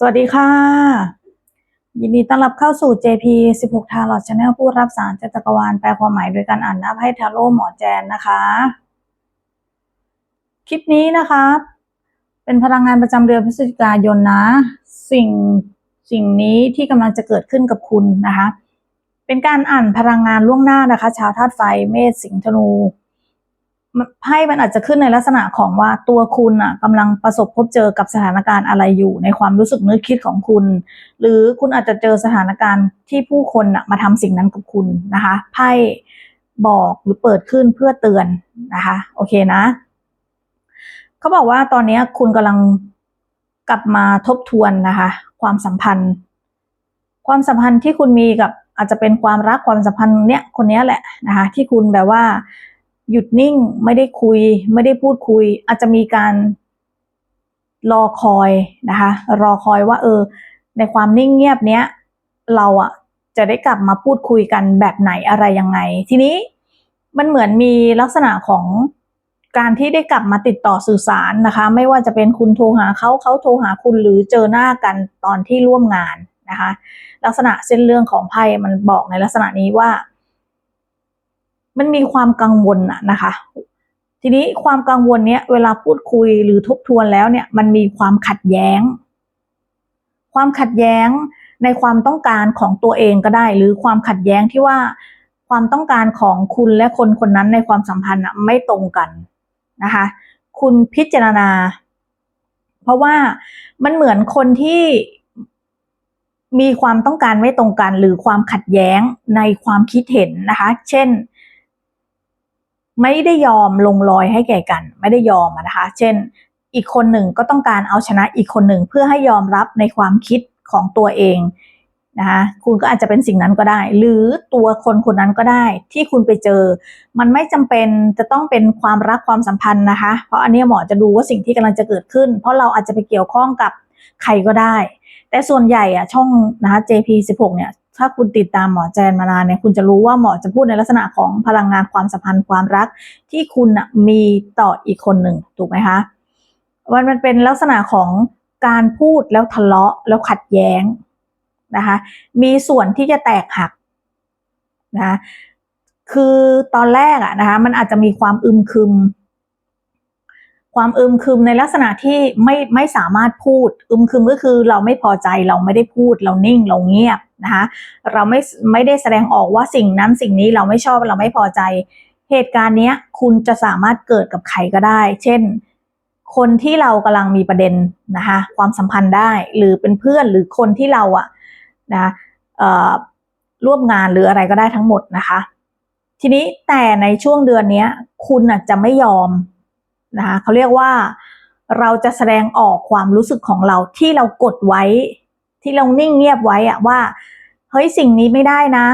สวัสดีค่ะ ยินดีต้อนรับเข้าสู่ JP 16 ทาร์ลอตชาแนลผู้รับสารจากจักรวาลแปลความหมายโดยการอ่านหน้าไพ่ทาโร่หมอแจนนะคะ คลิปนี้นะคะ เป็นพลังงานประจำเดือนพฤศจิกายนนะ สิ่งสิ่งนี้ที่กำลังจะเกิดขึ้นกับคุณนะคะ เป็นการอ่านพลังงานล่วงหน้านะคะ ชาวธาตุไฟเมษสิงห์ธนู ไพ่มันอาจจะขึ้นในลักษณะของว่าตัวคุณอะกำลังประสบพบเจอกับสถานการณ์อะไรอยู่ ในความรู้สึกนึกคิดของคุณ หรือคุณอาจจะเจอสถานการณ์ที่ผู้คนอะมาทำสิ่งนั้นกับคุณนะคะไพ่บอกหรือเปิดขึ้นเพื่อเตือนนะคะ โอเคนะเขาบอกว่าตอนนี้คุณกำลังกลับมาทบทวนนะคะ ความสัมพันธ์ ความสัมพันธ์ที่คุณมีกับอาจจะเป็นความรักความสัมพันธ์เนี้ยคนเนี้ยแหละนะคะ ที่คุณแบบว่า หยุดนิ่งไม่ได้คุย ไม่ได้พูดคุย อาจจะมีการรอคอยนะคะ รอคอยว่า เออ ในความนิ่งเงียบเนี้ย เราอะจะได้กลับมาพูดคุยกันแบบไหนอะไรยังไง ทีนี้มันเหมือนมีลักษณะของการที่ได้กลับมาติดต่อสื่อสารนะคะ ไม่ว่าจะเป็นคุณโทรหาเขาเขาโทรหาคุณหรือเจอหน้ากันตอนที่ร่วมงานนะคะ ลักษณะเส้นเรื่องของไพ่มันบอกในลักษณะนี้ว่า มันมีความกังวลอะนะคะ ทีนี้ความกังวลเนี้ยเวลาพูดคุยหรือทบทวนแล้วเนี่ย มันมีความขัดแย้ง ความขัดแย้งในความต้องการของตัวเองก็ได้ หรือความขัดแย้งที่ว่าความต้องการของคุณและคนคนนั้นในความสัมพันธ์ไม่ตรงกันนะคะ คุณพิจารณา เพราะว่ามันเหมือนคนที่มีความต้องการไม่ตรงกัน หรือความขัดแย้งในความคิดเห็นนะคะ เช่น ไม่ได้ยอมลงรอยให้แก่กัน ไม่ได้ยอมนะคะ เช่น อีกคนหนึ่งก็ต้องการเอาชนะอีกคนหนึ่งเพื่อให้ยอมรับในความคิดของตัวเองนะคะคุณก็อาจจะเป็นสิ่งนั้นก็ได้ หรือตัวคนคนนั้นก็ได้ ที่คุณไปเจอ มันไม่จำเป็นจะต้องเป็นความรักความสัมพันธ์นะคะ เพราะอันนี้หมอจะดูว่าสิ่งที่กำลังจะเกิดขึ้น เพราะเราอาจจะไปเกี่ยวข้องกับใครก็ได้ แต่ส่วนใหญ่อะช่องนะคะ JP16 เนี่ย ถ้าคุณติดตามหมอแจนมานานเนี่ยคุณจะรู้ว่าหมอจะพูดในลักษณะของพลังงานความสัมพันธ์ความรัก ที่คุณมีต่ออีกคนหนึ่งถูกไหมคะมันมันเป็นลักษณะของการพูดแล้วทะเลาะแล้วขัดแย้งนะคะมีส่วนที่จะแตกหักนะคะคือตอนแรกอะนะคะมันอาจจะมีความอึมครึม ความอึมครึมในลักษณะที่ไม่ไม่สามารถพูด อึมครึมก็คือเราไม่พอใจเราไม่ได้พูด เรานิ่งเราเงียบ นะคะเราไม่ไม่ได้แสดงออกว่าสิ่งนั้นสิ่งนี้เราไม่ชอบเราไม่พอใจ เหตุการณ์เนี้ยคุณจะสามารถเกิดกับใครก็ได้ เช่น คนที่เรากำลังมีประเด็นนะคะความสัมพันธ์ได้หรือเป็นเพื่อนหรือคนที่เราอะนะร่วมงานหรืออะไรก็ได้ทั้งหมดนะคะ ทีนี้แต่ในช่วงเดือนนี้คุณอาจจะไม่ยอมนะคะเขาเรียกว่าเราจะแสดงออกความรู้สึกของเราที่เรากดไว้ ที่เรานิ่งเงียบไว้อะว่าเฮ้ยสิ่งนี้ไม่ได้นะ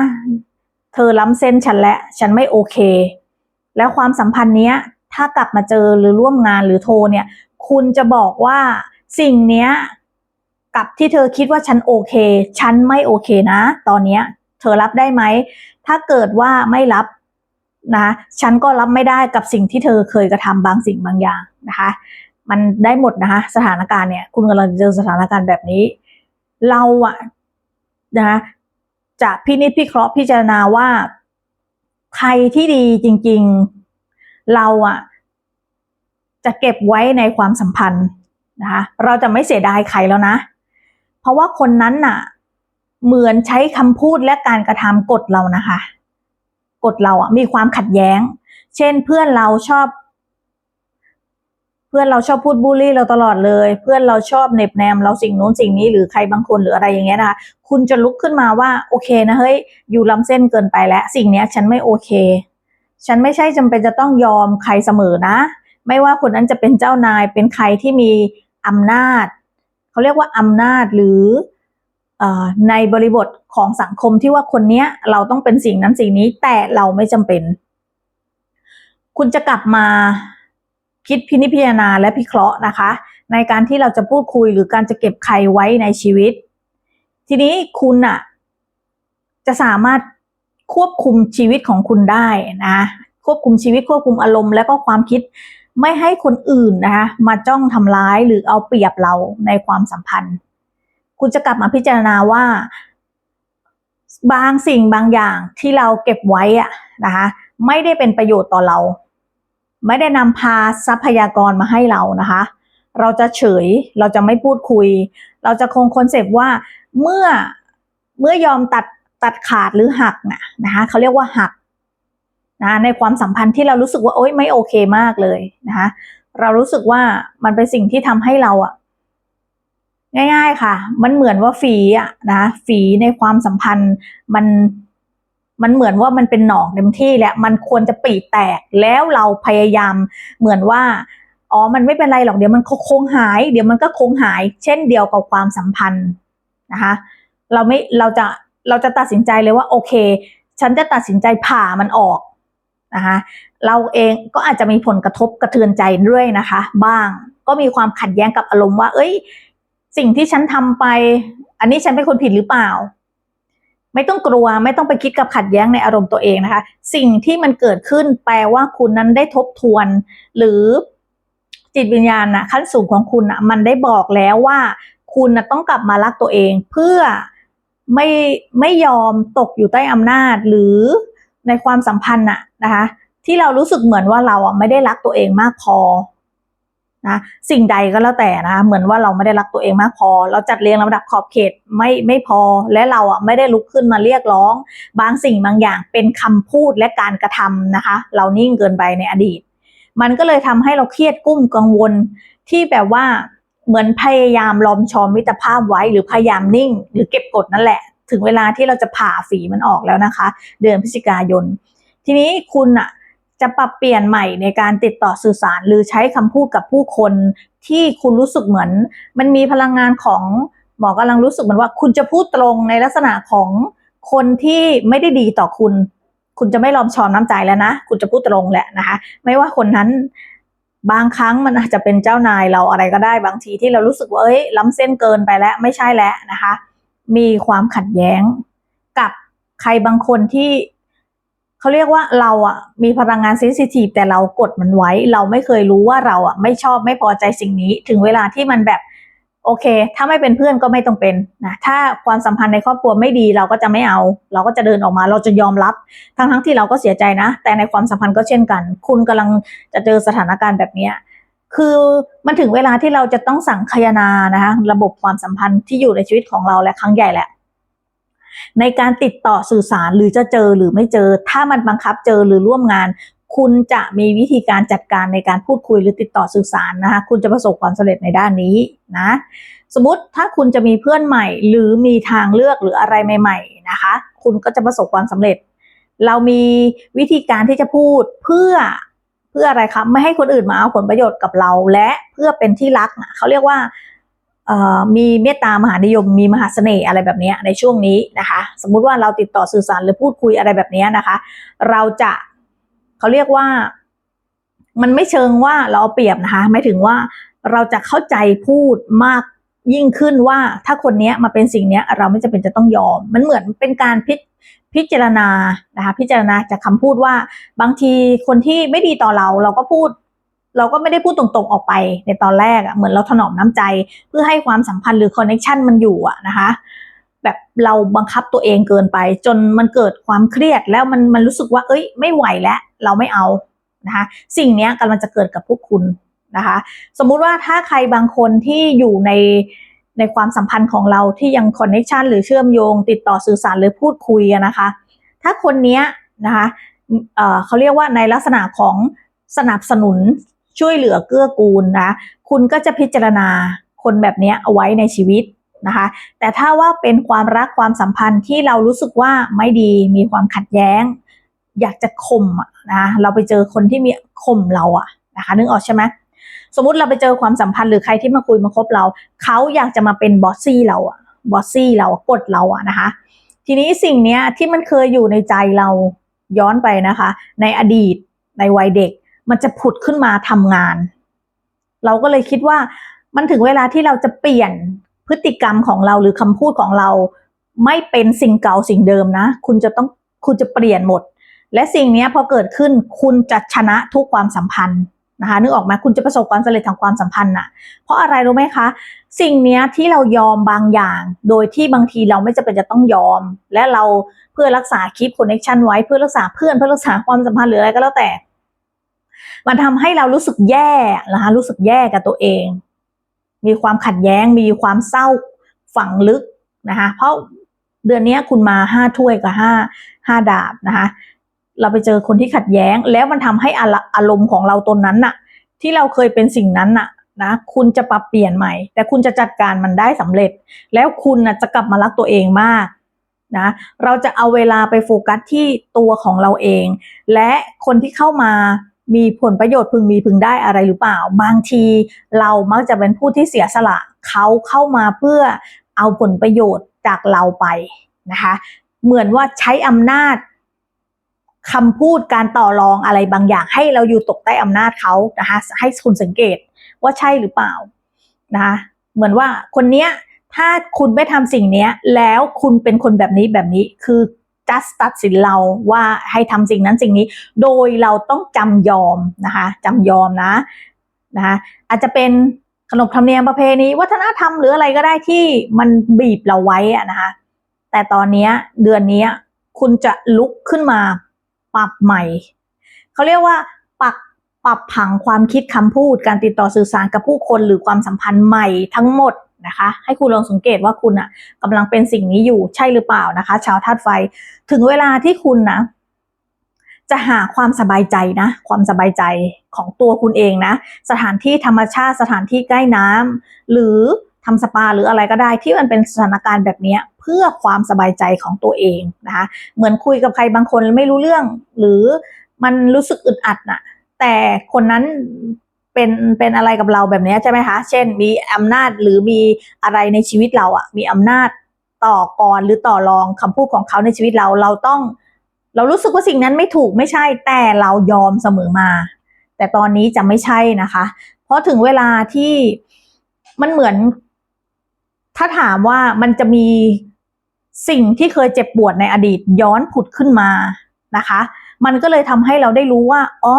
เธอล้ำเส้นฉันและ ฉันไม่โอเค แล้วความสัมพันธ์เนี้ย ถ้ากลับมาเจอหรือร่วมงานหรือโทรเนี่ย คุณจะบอกว่าสิ่งเนี้ยกับที่เธอคิดว่าฉันโอเค ฉันไม่โอเคนะ ตอนนี้เธอรับได้ไหม ถ้าเกิดว่าไม่รับนะ ฉันก็รับไม่ได้กับสิ่งที่เธอเคยกระทำบางสิ่งบางอย่างนะคะ มันได้หมดนะคะ สถานการณ์เนี่ย คุณกำลังเจอสถานการณ์แบบนี้ เราอะนะจะพินิจพิเคราะห์พิจารณาว่าใครที่ดีจริง ๆ เราอะจะเก็บไว้ในความสัมพันธ์นะคะเราจะไม่เสียดายใครแล้วนะ เพราะว่าคนนั้นน่ะ เหมือนใช้คำพูดและการกระทำกดเรานะคะ กดเราอะมีความขัดแย้ง เช่นเพื่อนเราชอบ พื่อนเราชอบพูดบูลลี่เราตลอดเลย เพื่อนเราชอบเน็บแนมเราสิ่งนู้นสิ่งนี้หรือใครบางคนหรืออะไรอย่างเงี้ยนะคะคุณจะลุกขึ้นมาว่าโอเคนะเฮ้ยอยู่ล้ำเส้นเกินไปแล้ว สิ่งเนี้ยฉันไม่โอเค ฉันไม่ใช่จำเป็นจะต้องยอมใครเสมอนะ ไม่ว่าคนนั้นจะเป็นเจ้านายเป็นใครที่มีอำนาจเขาเรียกว่าอำนาจหรือในบริบทของสังคมที่ว่าคนเนี้ยเราต้องเป็นสิ่งนั้นสิ่งนี้แต่เราไม่จำเป็น คุณจะกลับมา คิดพินิจพิจารณาและพิเคราะห์นะคะ ในการที่เราจะพูดคุยหรือการจะเก็บใครไว้ในชีวิต ทีนี้คุณอะจะสามารถควบคุมชีวิตของคุณได้นะควบคุมชีวิตควบคุมอารมณ์และก็ความคิดไม่ให้คนอื่นนะคะมาจ้องทำร้ายหรือเอาเปรียบเราในความสัมพันธ์ คุณจะกลับมาพิจารณาว่า บางสิ่งบางอย่างที่เราเก็บไว้อะนะคะไม่ได้เป็นประโยชน์ต่อเรา ไม่ได้นำพาทรัพยากรมาให้เรานะคะ เราจะเฉยเราจะไม่พูดคุย เราจะคงคอนเซปต์ว่าเมื่อเมื่อยอมตัดตัดขาดหรือหักนะนะคะเขาเรียกว่าหักนะในความสัมพันธ์ที่เรารู้สึกว่าโอ๊ยไม่โอเคมากเลยนะคะเรารู้สึกว่ามันเป็นสิ่งที่ทำให้เราอะง่าย ๆค่ะ มันเหมือนว่าฝีอะนะฝีในความสัมพันธ์มัน มันเหมือนว่ามันเป็นหนองเต็มที่แล้วมันควรจะปีแตกแล้วเราพยายามเหมือนว่าอ๋อมันไม่เป็นไรหรอกเดี๋ยวมันคงหาย เดี๋ยวมันก็คงหาย เช่นเดียวกับความสัมพันธ์นะคะเราไม่เราจะเราจะตัดสินใจเลยว่าโอเค ฉันจะตัดสินใจผ่ามันออกนะคะเราเองก็อาจจะมีผลกระทบกระเทือนใจด้วยนะคะ บ้างก็มีความขัดแย้งกับอารมณ์ว่า เอ้ย สิ่งที่ฉันทำไป อันนี้ฉันเป็นคนผิดหรือเปล่า ไม่ต้องกลัวไม่ต้องไปคิดกับขัดแย้งในอารมณ์ตัวเองนะคะ สิ่งที่มันเกิดขึ้นแปลว่าคุณนั้นได้ทบทวน หรือจิตวิญญาณนะขั้นสูงของคุณนะมันได้บอกแล้วว่า คุณนะต้องกลับมารักตัวเอง เพื่อไม่ไม่ยอมตกอยู่ใต้อำนาจหรือในความสัมพันธ์น่ะนะคะ ที่เรารู้สึกเหมือนว่าเราอะไม่ได้รักตัวเองมากพอ นะสิ่งใดก็แล้วแต่นะเหมือนว่าเราไม่ได้รักตัวเองมากพอ เราจัดเรียงลำดับขอบเขตไม่ไม่พอ และเราอะไม่ได้ลุกขึ้นมาเรียกร้อง บางสิ่งบางอย่างเป็นคำพูดและการกระทำนะคะ เรานิ่งเกินไปในอดีต มันก็เลยทำให้เราเครียดกุ้มกังวลที่แบบว่าเหมือนพยายามลอมชอมมิตรภาพไว้ หรือพยายามนิ่ง หรือเก็บกดนั่นแหละ ถึงเวลาที่เราจะผ่าฝีมันออกแล้วนะคะ เดือนพฤศจิกายน ทีนี้คุณอะ จะปรับเปลี่ยนใหม่ในการติดต่อสื่อสาร หรือใช้คำพูดกับผู้คนที่คุณรู้สึกเหมือน มันมีพลังงานของหมอกำลังรู้สึกเหมือนว่า คุณจะพูดตรงในลักษณะของคนที่ไม่ได้ดีต่อคุณ คุณจะไม่ลอมชอมน้ำใจแล้วนะ คุณจะพูดตรงแหละนะคะ ไม่ว่าคนนั้นบางครั้งมันอาจจะเป็นเจ้านายเราอะไรก็ได้บางทีที่เรารู้สึกว่าเอ้ยล้ำเส้นเกินไปแล้วไม่ใช่แล้วนะคะ มีความขัดแย้งกับใครบางคนที่ เขาเรียกว่าเราอะมีพลังงานเซนซิทีฟแต่เรากดมันไว้ เราไม่เคยรู้ว่าเราอะไม่ชอบไม่พอใจสิ่งนี้ ถึงเวลาที่มันแบบโอเค ถ้าไม่เป็นเพื่อนก็ไม่ต้องเป็นนะ ถ้าความสัมพันธ์ในครอบครัวไม่ดีเราก็จะไม่เอา เราก็จะเดินออกมา เราจะยอมรับ ทั้งทั้งที่เราก็เสียใจนะ แต่ในความสัมพันธ์ก็เช่นกัน คุณกำลังจะเจอสถานการณ์แบบนี้ คือมันถึงเวลาที่เราจะต้องสั่งคายนานะคะ ระบบความสัมพันธ์ที่อยู่ในชีวิตของเราและครั้งใหญ่แหละ ในการติดต่อสื่อสารหรือจะเจอหรือไม่เจอ ถ้ามันบังคับเจอหรือร่วมงาน คุณจะมีวิธีการจัดการในการพูดคุยหรือติดต่อสื่อสารนะคะคุณจะประสบความสำเร็จในด้านนี้นะสมมติถ้าคุณจะมีเพื่อนใหม่ หรือมีทางเลือกหรืออะไรใหม่ ๆนะคะ คุณก็จะประสบความสำเร็จ เรามีวิธีการที่จะพูดเพื่อเพื่ออะไรคะไม่ให้คนอื่นมาเอาผลประโยชน์กับเรา และเพื่อเป็นที่รักเขาเรียกว่า มีเมตตามหานิยมมีมหาเสน่ห์อะไรแบบนี้ในช่วงนี้นะคะ สมมุติว่าเราติดต่อสื่อสารหรือพูดคุยอะไรแบบนี้นะคะ เราจะเขาเรียกว่า มันไม่เชิงว่าเราเอาเปรียบนะคะไม่ถึงว่าเราจะเข้าใจพูดมากยิ่งขึ้นว่าถ้าคนนี้มาเป็นสิ่งนี้เราไม่จำเป็นจะต้องยอม มันเหมือนเป็นการพิพจารณานะคะ พิจารณาจากคำพูดว่าบางทีคนที่ไม่ดีต่อเราเราก็พูด เราก็ไม่ได้พูดตรงๆออกไปในตอนแรกอะ่ะเหมือนเราถนอมน้ำใจ เพื่อให้ความสัมพันธ์หรือคอนเนคชันมันอยู่อะนะคะ แบบเราบังคับตัวเองเกินไป จนมันเกิดความเครียดแล้วมันมันรู้สึกว่า เอ้ย ไม่ไหวแล้วเราไม่เอานะคะสิ่งนี้กำลังจะเกิดกับพวกคุณนะคะ สมมุติว่าถ้าใครบางคนที่อยู่ในในความสัมพันธ์ของเราที่ยังคอนเนคชันหรือเชื่อมโยง ติดต่อสื่อสารหรือพูดคุยนะคะ ถ้าคนนี้นะคะเเขาเรียกว่าในลักษณะของสนับสนุน ช่วยเหลือเกื้อกูลนะ คุณก็จะพิจารณาคนแบบนี้เอาไว้ในชีวิตนะคะ แต่ถ้าว่าเป็นความรักความสัมพันธ์ที่เรารู้สึกว่าไม่ดีมีความขัดแย้ง อยากจะข่มนะเราไปเจอคนที่มีข่มเราอะนะคะนึกออกใช่ไหมสมมติเราไปเจอความสัมพันธ์หรือใครที่มาคุยมาคบเรา เขาอยากจะมาเป็นบอสซี่เราอะบอสซี่เรากดเราอะนะคะ ทีนี้สิ่งเนี้ยที่มันเคยอยู่ในใจเราย้อนไปนะคะ ในอดีตในวัยเด็ก มันจะผุดขึ้นมาทำงาน เราก็เลยคิดว่ามันถึงเวลาที่เราจะเปลี่ยนพฤติกรรมของเราหรือคำพูดของเรา ไม่เป็นสิ่งเก่าสิ่งเดิมนะ คุณจะต้องคุณจะเปลี่ยนหมด และสิ่งนี้พอเกิดขึ้นคุณจะชนะทุกความสัมพันธ์นะคะนึกออกไหมคุณจะประสบความสำเร็จทางความสัมพันธ์น่ะ เพราะอะไรรู้ไหมคะ สิ่งนี้ที่เรายอมบางอย่าง โดยที่บางทีเราไม่จำเป็นจะต้องยอม และเราเพื่อรักษาคีปคอนเนคชันไว้เพื่อรักษาเพื่อนเพื่อรักษาความสัมพันธ์หรืออะไรก็แล้วแต่ มันทำให้เรารู้สึกแย่นะคะรู้สึกแย่กับตัวเอง มีความขัดแย้ง มีความเศร้าฝังลึกนะคะเพราะเดือนนี้คุณมาห้าถ้วยกับห้าห้าดาบนะคะเราไปเจอคนที่ขัดแย้ง แล้วมันทำให้อารมณ์ของเราตนนั้นน่ะ ที่เราเคยเป็นสิ่งนั้นน่ะนะคุณจะปรับเปลี่ยนใหม่ แต่คุณจะจัดการมันได้สำเร็จ แล้วคุณน่ะจะกลับมารักตัวเองมากนะเราจะเอาเวลาไปโฟกัสที่ตัวของเราเอง และคนที่เข้ามา มีผลประโยชน์พึงมีพึงได้อะไรหรือเปล่า บางทีเรามักจะเป็นผู้ที่เสียสละเขาเข้ามาเพื่อเอาผลประโยชน์จากเราไปนะคะ เหมือนว่าใช้อำนาจคำพูดการต่อรองอะไรบางอย่าง ให้เราอยู่ตกใต้อำนาจเขานะคะให้คุณสังเกตว่าใช่หรือเปล่านะคะเหมือนว่าคนเนี้ยถ้าคุณไม่ทำสิ่งเนี้ยแล้วคุณเป็นคนแบบนี้แบบนี้คือ just ตัดสินเราว่าให้ทำสิ่งนั้นสิ่งนี้ โดยเราต้องจำยอมนะคะจำยอมนะนะคะอาจจะเป็นขนบธรรมเนียมประเพณีวัฒนธรรมหรืออะไรก็ได้ที่มันบีบเราไว้อะนะคะ แต่ตอนนี้เดือนนี้คุณจะลุกขึ้นมาปรับใหม่เขาเรียกว่าปรับปรับผังความคิดคำพูด การติดต่อสื่อสารกับผู้คนหรือความสัมพันธ์ใหม่ทั้งหมด นะคะ ให้คุณลองสังเกตว่าคุณอะกำลังเป็นสิ่งนี้อยู่ใช่หรือเปล่านะคะ ชาวธาตุไฟ ถึงเวลาที่คุณนะ จะหาความสบายใจนะ ความสบายใจของตัวคุณเองนะ สถานที่ธรรมชาติสถานที่ใกล้น้ำหรือทำสปาหรืออะไรก็ได้ที่มันเป็นสถานการณ์แบบนี้เพื่อความสบายใจของตัวเองนะคะ เหมือนคุยกับใครบางคนไม่รู้เรื่อง หรือมันรู้สึกอึดอัดน่ะแต่คนนั้น เป็นเป็นอะไรกับเราแบบเนี้ยใช่ไหมคะ เช่น มีอำนาจหรือมีอะไรในชีวิตเราอะมีอำนาจต่อกรหรือต่อรองคำพูดของเขาในชีวิตเราเราต้อง เรารู้สึกว่าสิ่งนั้นไม่ถูกไม่ใช่แต่เรายอมเสมอมา แต่ตอนนี้จะไม่ใช่นะคะ เพราะถึงเวลาที่มันเหมือน ถ้าถามว่ามันจะมีสิ่งที่เคยเจ็บปวดในอดีตย้อนผุดขึ้นมานะคะ มันก็เลยทำให้เราได้รู้ว่าอ๋อ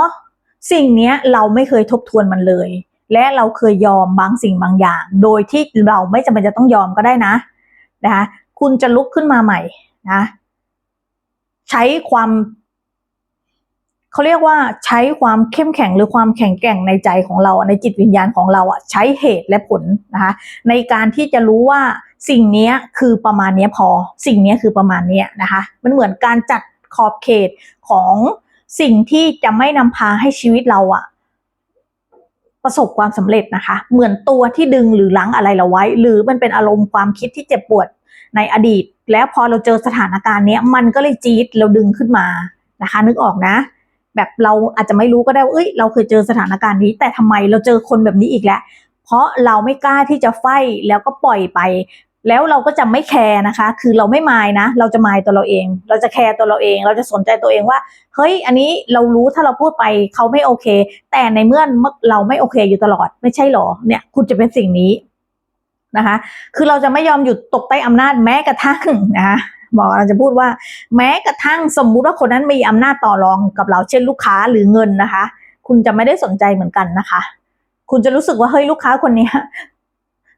สิ่งนี้เราไม่เคยทบทวนมันเลย และเราเคยยอมบางสิ่งบางอย่าง โดยที่เราไม่จำเป็นจะต้องยอมก็ได้นะนะคะคุณจะลุกขึ้นมาใหม่นะใช้ความเขาเรียกว่าใช้ความเข้มแข็งหรือความแข็งแกร่งในใจของเราในจิตวิญญาณของเราอะใช้เหตุและผลนะคะในการที่จะรู้ว่าสิ่งนี้คือประมาณนี้พอ สิ่งนี้คือประมาณนี้นะคะ มันเหมือนการจัดขอบเขตของ สิ่งที่จะไม่นำพาให้ชีวิตเราอะประสบความสำเร็จนะคะ เหมือนตัวที่ดึงหรือลังอะไรเราไว้ หรือมันเป็นอารมณ์ความคิดที่เจ็บปวดในอดีต แล้วพอเราเจอสถานการณ์เนี้ยมันก็เลยจี๊ดเราดึงขึ้นมานะคะ นึกออกนะ แบบเราอาจจะไม่รู้ก็ได้ว่าเอ้ย เราเคยเจอสถานการณ์นี้ แต่ทำไมเราเจอคนแบบนี้อีกแล้วเพราะเราไม่กล้าที่จะไฟแล้วก็ปล่อยไป แล้วเราก็จะไม่แคร์นะคะ คือเราไม่มายนะ เราจะมายตัวเราเอง เราจะแคร์ตัวเราเอง เราจะสนใจตัวเองว่า เฮ้ย อันนี้เรารู้ถ้าเราพูดไปเขาไม่โอเค แต่ในเมื่อเราไม่โอเคอยู่ตลอด ไม่ใช่หรอ เนี่ย คุณจะเป็นสิ่งนี้นะคะ คือเราจะไม่ยอมหยุดตกใต้อำนาจแม้กระทั่งนะคะบอกเราจะพูดว่า แม้กระทั่งสมมุติว่าคนนั้นมีอำนาจต่อรองกับเรา เช่นลูกค้าหรือเงินนะคะ คุณจะไม่ได้สนใจเหมือนกันนะคะ คุณจะรู้สึกว่าเฮ้ยลูกค้าคนนี้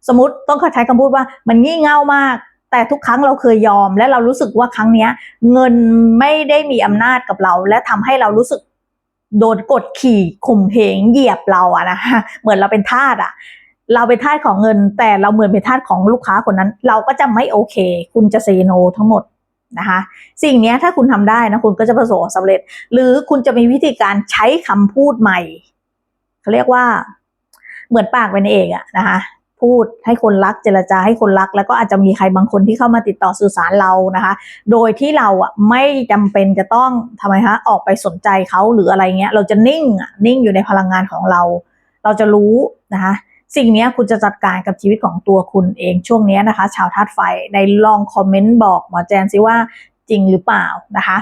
สมมติต้องใช้คำพูดว่ามันงี่เง่ามาก แต่ทุกครั้งเราเคยยอม และเรารู้สึกว่าครั้งเนี้ย เงินไม่ได้มีอำนาจกับเรา และทำให้เรารู้สึกโดนกดขี่ข่มเหงเหยียบเราอะนะคะเหมือนเราเป็นทาสอะเราเป็นทาสของเงิน แต่เราเหมือนเป็นทาสของลูกค้าคนนั้น เราก็จะไม่โอเค คุณจะเซโนทั้งหมดนะคะ สิ่งนี้ถ้าคุณทำได้นะคุณก็จะประสบความสำเร็จ หรือคุณจะมีวิธีการใช้คำพูดใหม่เขาเรียกว่าเหมือนปากเป็นเอกอะนะคะ พูดให้คนรักเจรจาให้คนรัก แล้วก็อาจจะมีใครบางคนที่เข้ามาติดต่อสื่อสารเรานะคะ โดยที่เราอะไม่จำเป็นจะต้องทำไมคะออกไปสนใจเขาหรืออะไรเงี้ย เราจะนิ่งอะนิ่งอยู่ในพลังงานของเรา เราจะรู้นะคะสิ่งนี้คุณจะจัดการกับชีวิตของตัวคุณเองช่วงนี้นะคะ ชาวธาตุไฟในลองคอมเมนต์บอกหมอแจนซิว่าจริงหรือเปล่านะคะ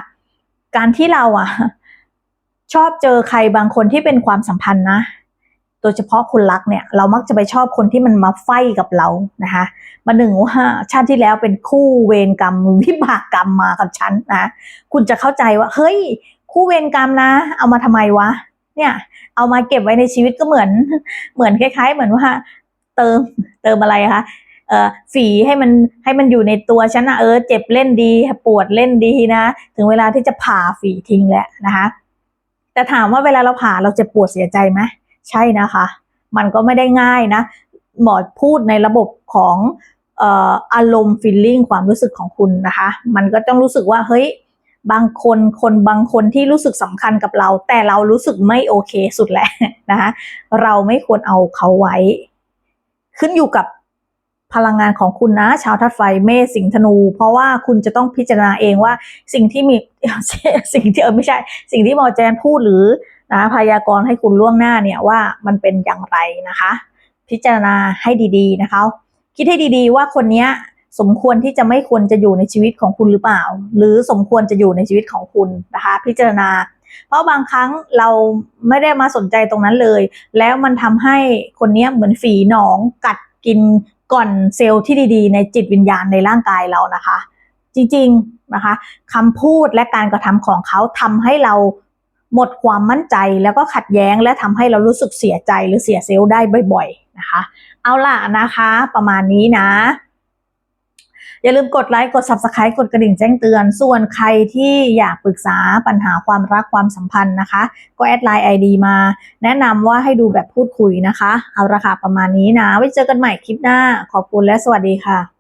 การที่เราอะชอบเจอใครบางคนที่เป็นความสัมพันธ์นะ ดยเฉพาะคนรักเนี่ยเรามักจะไปชอบคนที่มันมาไฟกับเรานะคะมาหนึ่งว่าชาติที่แล้วเป็นคู่เวรกรรมวิบากกรรมมากับฉันนะคุณจะเข้าใจว่าเฮ้ย คู่เวรกรรมนะ เอามาทำไมวะ เนี่ย เอามาเก็บไว้ในชีวิตก็เหมือน เหมือนคล้าย ๆ เหมือนว่า เติมเติมอะไรคะเอ่อฝีให้มันให้มันอยู่ในตัวฉันนะเออเจ็บเล่นดีปวดเล่นดีนะ ถึงเวลาที่จะผ่าฝีทิ้งแล้วนะคะแต่ถามว่าเวลาเราผ่าเราจะปวดเสียใจไหม ใช่นะคะ มันก็ไม่ได้ง่ายนะ หมอพูดในระบบของอารมณ์ฟีลลิ่งความรู้สึกของคุณนะคะ มันก็ต้องรู้สึกว่าเฮ้ยบางคนคนบางคนที่รู้สึกสำคัญกับเรา แต่เรารู้สึกไม่โอเคสุดแล้วนะคะเราไม่ควรเอาเขาไว้ ขึ้นอยู่กับพลังงานของคุณนะ ชาวทัดไฟเมษสิงธนู เพราะว่าคุณจะต้องพิจารณาเองว่าสิ่งที่มีสิ่งที่เออไม่ใช่ สิ่งที่หมอแจนพูดหรือ นะพยากรณ์ให้คุณล่วงหน้าเนี่ยว่ามันเป็นอย่างไรนะคะ พิจารณาให้ดีๆนะคะคิดให้ดีๆว่าคนนี้สมควรที่จะไม่ควรจะอยู่ในชีวิตของคุณหรือเปล่า หรือสมควรจะอยู่ในชีวิตของคุณนะคะ พิจารณา เพราะบางครั้งเราไม่ได้มาสนใจตรงนั้นเลย แล้วมันทำให้คนนี้เหมือนฝีหนองกัดกินก่อนเซลล์ที่ดีๆ ในจิตวิญญาณในร่างกายเรานะคะ จริงๆนะคะคำพูดและการกระทำของเขาทำให้เรา หมดความมั่นใจแล้วก็ขัดแย้งและทำให้เรารู้สึกเสียใจหรือเสียเซลล์ได้บ่อย ๆนะคะ เอาล่ะนะคะประมาณนี้นะ อย่าลืมกดไลค์กด subscribe กดกระดิ่งแจ้งเตือน ส่วนใครที่อยากปรึกษาปัญหาความรักความสัมพันธ์นะคะ ก็แอดไลน์ ID มา แนะนำว่าให้ดูแบบพูดคุยนะคะ เอาละค่ะประมาณนี้นะ ไว้เจอกันใหม่คลิปหน้า ขอบคุณและสวัสดีค่ะ